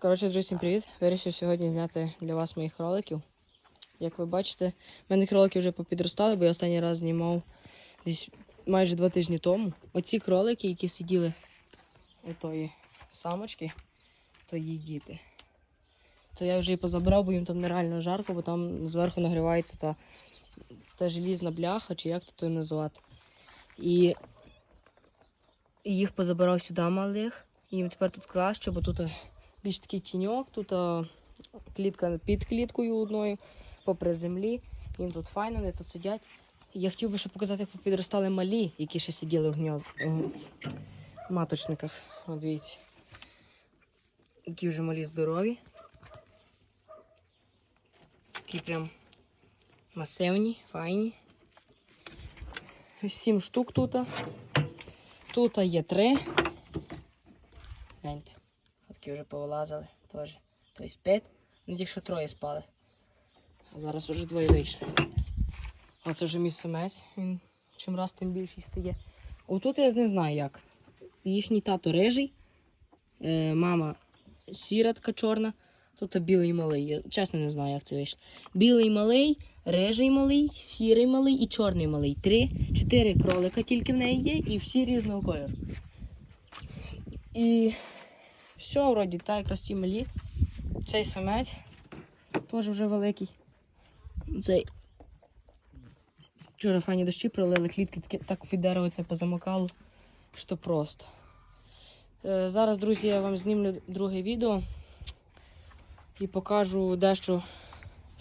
Коротше, друзі, всім привіт. Вирішив сьогодні зняти для вас моїх кроликів. Як ви бачите, в мене кролики вже попідростали, бо я останній раз знімав десь майже два тижні тому. Оці кролики, які сиділи у тої самочки, то її діти. То я вже і позабрав, бо їм там нереально жарко, бо там зверху нагрівається та, та желізна бляха, чи як то називати. І їх позабирав сюди малих. Їм тепер тут краще, бо тут більш такий тіньок, тут а, клітка під кліткою одною, попри землі. Їм тут файно, вони тут сидять. Я хотів би ще показати, як підростали малі, які ще сиділи в гнізд в маточниках. От дивіться. Які вже малі здорові. Такі прям масивні, файні. Сім штук тут. Тут є три. Гляньте. Такі вже повилазили теж. Тобто п'ять. Ну тільки що троє спали. А зараз вже двоє вийшли. Оце вже мій самець. Він чим раз тим більший стає. Отут я не знаю як. Їхній тато рижий, е, мама сіра така чорна, тут білий малий. Я чесно не знаю, як це вийшло. Білий малий, рижий малий, сірий малий і чорний малий. Три, чотири кролика тільки в неї є, і всі різного кольору. І все, вроді, так, якраз малі. Цей самець теж вже великий. Цей. Вчора фані дощі пролили, клітки таке- так від дерева це позамокало, що просто. Е, зараз, друзі, я вам знімлю друге відео і покажу дещо,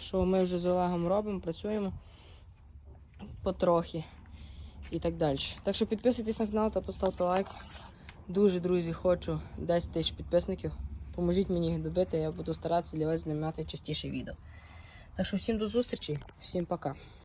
що ми вже з Олегом робимо, працюємо потрохи і так далі. Так що підписуйтесь на канал та поставте лайк. Дуже, друзі, хочу 10 тисяч підписників. Поможіть мені їх добити, я буду старатися для вас знімати частіше відео. Так що всім до зустрічі, всім пока.